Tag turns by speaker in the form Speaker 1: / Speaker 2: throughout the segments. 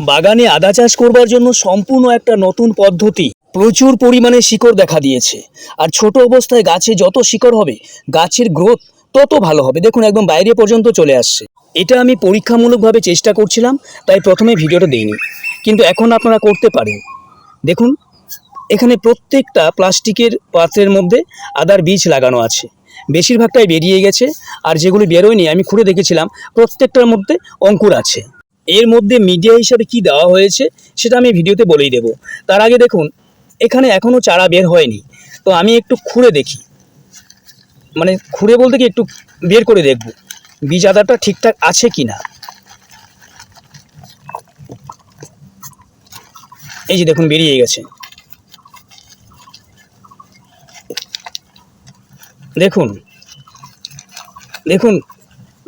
Speaker 1: বাগানে আদা চাষ করবার জন্য সম্পূর্ণ একটা নতুন পদ্ধতি। প্রচুর পরিমাণে শিকড় দেখা দিয়েছে। আর ছোট অবস্থায় গাছে যত শিকড় হবে, গাছের গ্রোথ তত ভালো হবে। দেখুন, একদম বাইরে পর্যন্ত চলে আসছে। এটা আমি পরীক্ষামূলকভাবে চেষ্টা করছিলাম, তাই প্রথমে ভিডিওটা দিইনি। কিন্তু এখন আপনারা করতে পারেন। দেখুন, এখানে প্রত্যেকটা প্লাস্টিকের পাত্রের মধ্যে আদার বীজ লাগানো আছে। বেশিরভাগটাই বেরিয়ে গেছে, আর যেগুলি বেরোয়নি, আমি খুঁড়ে দেখেছিলাম, প্রত্যেকটার মধ্যে অঙ্কুর আছে। এর মধ্যে মিডিয়া হিসাবে কি দেওয়া হয়েছে সেটা আমি ভিডিওতে বলেই দেব। তার আগে দেখুন, এখানে এখনও চারা বের হয়নি। তো আমি একটু খুঁড়ে দেখি। মানে খুঁড়ে বলতে কি একটু বের করে দেখব, বীজ আদারটা ঠিকঠাক আছে কি না এই যে দেখুন, বেরিয়ে গেছে। দেখুন দেখুন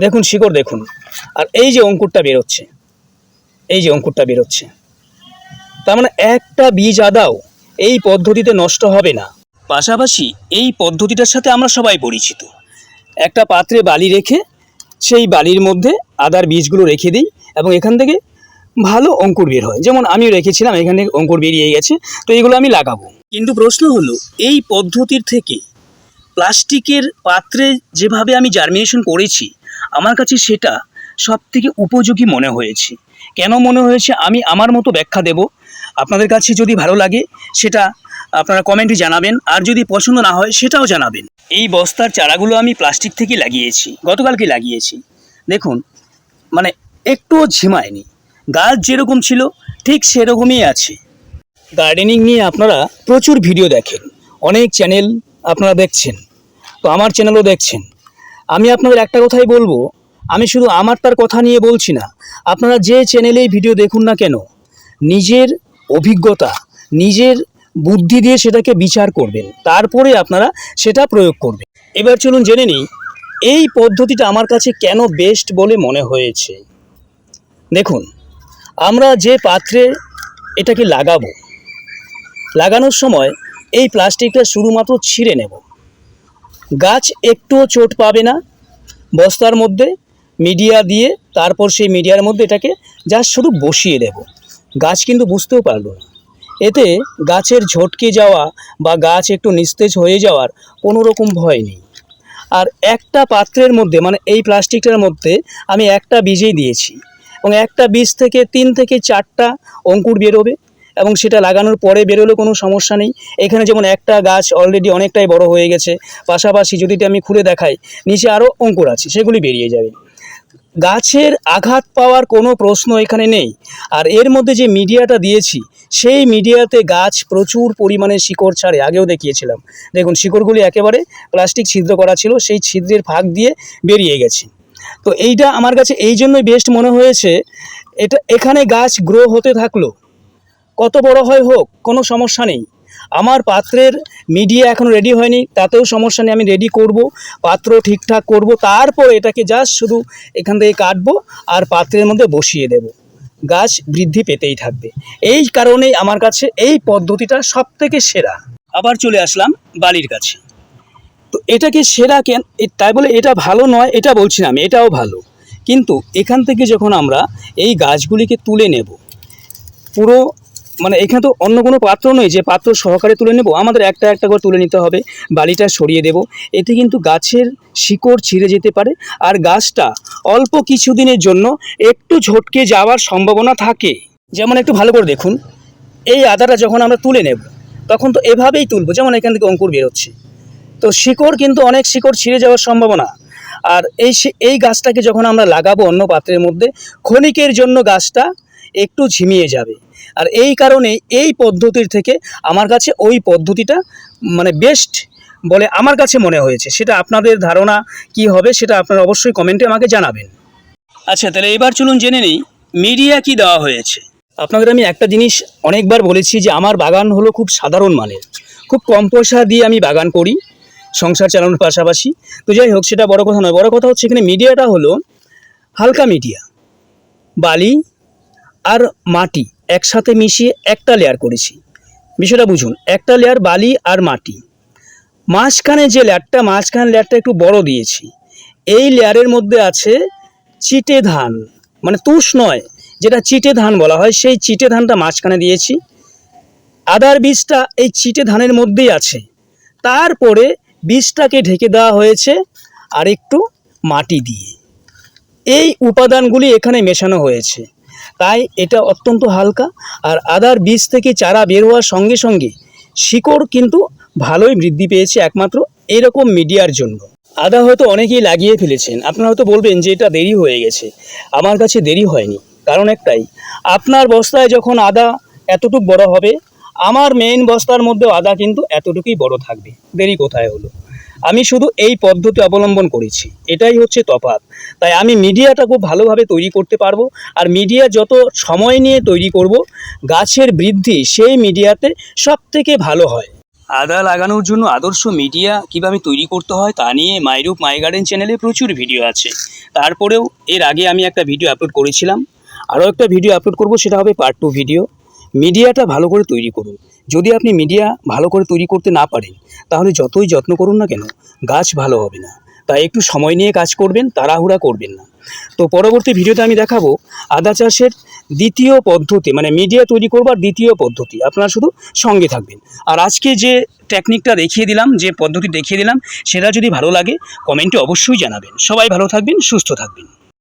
Speaker 1: দেখুন, শিকড় দেখুন। আর এই যে অঙ্কুরটা বেরোচ্ছে। এই যে অঙ্কুরটা বেরোচ্ছে। তার মানে একটা বীজ আদাও এই পদ্ধতিতে নষ্ট হবে না। পাশাপাশি এই পদ্ধতিটার সাথে আমরা সবাই পরিচিত। একটা পাত্রে বালি রেখে সেই বালির মধ্যে আদার বীজগুলো রেখে দিই এবং এখান থেকে ভালো অঙ্কুর বের হয়। যেমন আমিও রেখেছিলাম, এখান থেকে অঙ্কুর বেরিয়ে গেছে, তো এগুলো আমি লাগাবো। কিন্তু প্রশ্ন হলো, এই পদ্ধতির থেকে প্লাস্টিকের পাত্রে যেভাবে আমি জার্মিনেশন করেছি, আমার কাছে সেটা সব থেকে উপযোগী মনে হয়েছে। কেন মনে হয়েছে আমি আমার মতো ব্যাখ্যা দেব? আপনাদের কাছে যদি ভালো লাগে, সেটা আপনারা কমেন্টে জানাবেন, আর যদি পছন্দ না হয়, সেটাও জানাবেন। এই বস্তার চারাগুলো আমি প্লাস্টিক থেকে লাগিয়েছি, গতকালকে লাগিয়েছি। দেখুন মানে একটুও ঝিমায়নি। গাছ যেরকম ছিল, ঠিক সেরকমই আছে। গার্ডেনিং নিয়ে আপনারা প্রচুর ভিডিও দেখেন। অনেক চ্যানেল আপনারা দেখছেন। তো আমার চ্যানেলও দেখছেন। আমি আপনাদের একটা কথাই বলব আমি শুধু আমার তার কথা নিয়ে বলছি না, আপনারা যে চ্যানেলেই ভিডিও দেখুন না কেন, নিজের অভিজ্ঞতা, নিজের বুদ্ধি দিয়ে সেটাকে বিচার করবেন, তারপরে আপনারা সেটা প্রয়োগ করবেন। এবার চলুন জেনে নিই, এই পদ্ধতিটা আমার কাছে কেন বেস্ট বলে মনে হয়েছে। দেখুন, আমরা যে পাত্রে এটাকে লাগাবো, লাগানোর সময় এই প্লাস্টিকটা শুধুমাত্র ছিঁড়ে নেব। গাছ একটুও চোট পাবে না, বস্তার মধ্যে মিডিয়া দিয়ে, তারপর সেই মিডিয়ার মধ্যে এটাকে জাস্ট শুধু বসিয়ে দেব। গাছ কিন্তু বুঝতেও পারল না। এতে গাছের ঝটকে যাওয়া বা গাছ একটু নিস্তেজ হয়ে যাওয়ার কোনো রকম ভয় নেই। আর একটা পাত্রের মধ্যে মানে এই প্লাস্টিকটার মধ্যে আমি একটা বীজেই দিয়েছি এবং একটা বীজ থেকে তিন থেকে চারটা অঙ্কুর বেরোবে এবং সেটা লাগানোর পরে বেরোলে কোনো সমস্যা নেই। এখানে যেমন একটা গাছ অলরেডি অনেকটাই বড় হয়ে গেছে, পাশাপাশি যদি আমি খুলে দেখাই, নিচে আরও অঙ্কুর আছে, সেগুলি বেরিয়ে যাবে। গাছের আঘাত পাওয়ার কোনো প্রশ্ন এখানে নেই। আর এর মধ্যে যে মিডিয়াটা দিয়েছি, সেই মিডিয়াতে গাছ প্রচুর পরিমাণে শিকড় ছাড়ে। আগেও দেখিয়েছিলাম। দেখুন, শিকড়গুলি একেবারে প্লাস্টিক ছিদ্র করা ছিল, সেই ছিদ্রের ফাঁক দিয়ে বেরিয়ে গেছে। তো এইটা আমার কাছে এই জন্যই বেস্ট মনে হয়েছে, এটা এখানে গাছ গ্রো হতে থাকল। কত বড় হয় হোক, কোনো সমস্যা নেই। আমার পাত্রের মিডিয়া এখনও রেডি হয়নি, তাতেও সমস্যা নেই, আমি রেডি করব, পাত্র ঠিকঠাক করব, তারপর এটাকে জাস্ট শুধু এখান থেকে কাটবো আর পাত্রের মধ্যে বসিয়ে দেব। গাছ বৃদ্ধি পেতেই থাকবে। এই কারণেই আমার কাছে এই পদ্ধতিটা সব থেকে সেরা। আবার চলে আসলাম বালির কাছে। তো এটাকে সেরা কেন? তাই বলে এটা ভালো নয়, এটা বলছি না আমি, এটাও ভালো। কিন্তু এখান থেকে যখন আমরা এই গাছগুলিকে তুলে নেব, পুরো মানে এখানে তো অন্য কোনো পাত্র নয় যে পাত্র সহকারে তুলে নেব, আমাদের একটা একটা করে তুলে নিতে হবে, বালিটা সরিয়ে দেব। এতে কিন্তু গাছের শিকড় ছিঁড়ে যেতে পারে, আর গাছটা অল্প কিছুদিনের জন্য একটু ঝটকে যাওয়ার সম্ভাবনা থাকে। যেমন একটু ভালো করে দেখুন, এই আদাটা যখন আমরা তুলে নেব, তখন তো এভাবেই তুলবো, যেমন এখান থেকে অঙ্কুর বেরোচ্ছে। তো শিকড় কিন্তু অনেক শিকড় ছিঁড়ে যাওয়ার সম্ভাবনা। আর এই এই গাছটাকে যখন আমরা লাগাবো অন্য পাত্রের মধ্যে, ক্ষণিকের জন্য গাছটা একটু ঝিমিয়ে যাবে। আর এই কারণে এই পদ্ধতির থেকে আমার কাছে ওই পদ্ধতিটা মানে বেস্ট বলে আমার কাছে মনে হয়েছে। সেটা আপনাদের ধারণা কি হবে সেটা আপনারা অবশ্যই কমেন্টে আমাকে জানাবেন। আচ্ছা তাহলে এবার চলুন জেনে নিই মিডিয়া কি দেওয়া হয়েছে। আপনাদের আমি একটা জিনিস অনেকবার বলেছি যে আমার বাগান হলো খুব সাধারণ মানের। খুব কম পয়সা দিয়ে আমি বাগান করি, সংসার চালানোর পাশাপাশি। তো যাই হোক, সেটা বড় কথা নয়। বড় কথা হচ্ছে এখানে মিডিয়াটা হলো হালকা মিডিয়া বালি আর মাটি। একসাথে মিশিয়ে একটা লেয়ার করেছি। বিষয়টা বুঝুন, একটা লেয়ার বালি আর মাটি। মাঝখানে যে লেয়ারটা মাঝখানে লেয়ারটা একটু বড় দিয়েছি। এই লেয়ারের মধ্যে আছে চিটে ধান মানে তুষ নয়, যেটা চিটে ধান বলা হয়, সেই চিটে ধানটা মাঝখানে দিয়েছি। আদার বীজটা এই চিটে ধানের মধ্যেই আছে। তারপরে বীজটাকে ঢেকে দেওয়া হয়েছে আর একটু মাটি দিয়ে। এই উপাদানগুলি এখানে মেশানো হয়েছে। তাই এটা অত্যন্ত হালকা। আর আদার বীজ থেকে চারা বের হওয়ার সঙ্গে সঙ্গে শিকড় কিন্তু ভালোই বৃদ্ধি পেয়েছে একমাত্র এরকম মিডিয়ার জন্য। আদা হয়তো অনেকেই লাগিয়ে ফেলেছেন। আপনারা হয়তো বলবেন যে এটা দেরি হয়ে গেছে। আমার কাছে দেরি হয়নি। কারণ একটাই, আপনার বস্তায় যখন আদা এতটুকু বড় হবে, আমার মেইন বস্তার মধ্যেও আদা কিন্তু এতটুকুই বড় থাকবে। দেরি কোথায় হলো? আমি শুধু এই পদ্ধতি অবলম্বন করেছি, এটাই হচ্ছে তফাৎ। তাই আমি মিডিয়াটা খুব ভালোভাবে তৈরি করতে পারব, আর মিডিয়া যত সময় নিয়ে তৈরি করব, গাছের বৃদ্ধি সেই মিডিয়াতে সব থেকে ভালো হয়। আদা লাগানোর জন্য আদর্শ মিডিয়া কীভাবে তৈরি করতে হয় তা নিয়ে মাইরূপ মাই গার্ডেন চ্যানেলে প্রচুর ভিডিও আছে। তারপরেও এর আগে আমি একটা ভিডিও আপলোড করেছিলাম। আরও একটা ভিডিও আপলোড করব, সেটা হবে পার্ট টু ভিডিও। মিডিয়াটা ভালো করে তৈরি করুন। যদি আপনি মিডিয়া ভালো করে তৈরি করতে না পারেন, তাহলে যতই যত্ন করুন না কেন, গাছ ভালো হবে না। তাই একটু সময় নিয়ে কাজ করবেন, তাড়াহুড়া করবেন না। তো পরবর্তী ভিডিওতে আমি দেখাবো আদা চাষের দ্বিতীয় পদ্ধতি মানে মিডিয়া তৈরি করবার দ্বিতীয় পদ্ধতি। আপনারা শুধু সঙ্গে থাকবেন। আর আজকে যে টেকনিকটা দেখিয়ে দিলাম, যে পদ্ধতি দেখিয়ে দিলাম, সেটা যদি ভালো লাগে, কমেন্টে অবশ্যই জানাবেন। সবাই ভালো থাকবেন, সুস্থ থাকবেন।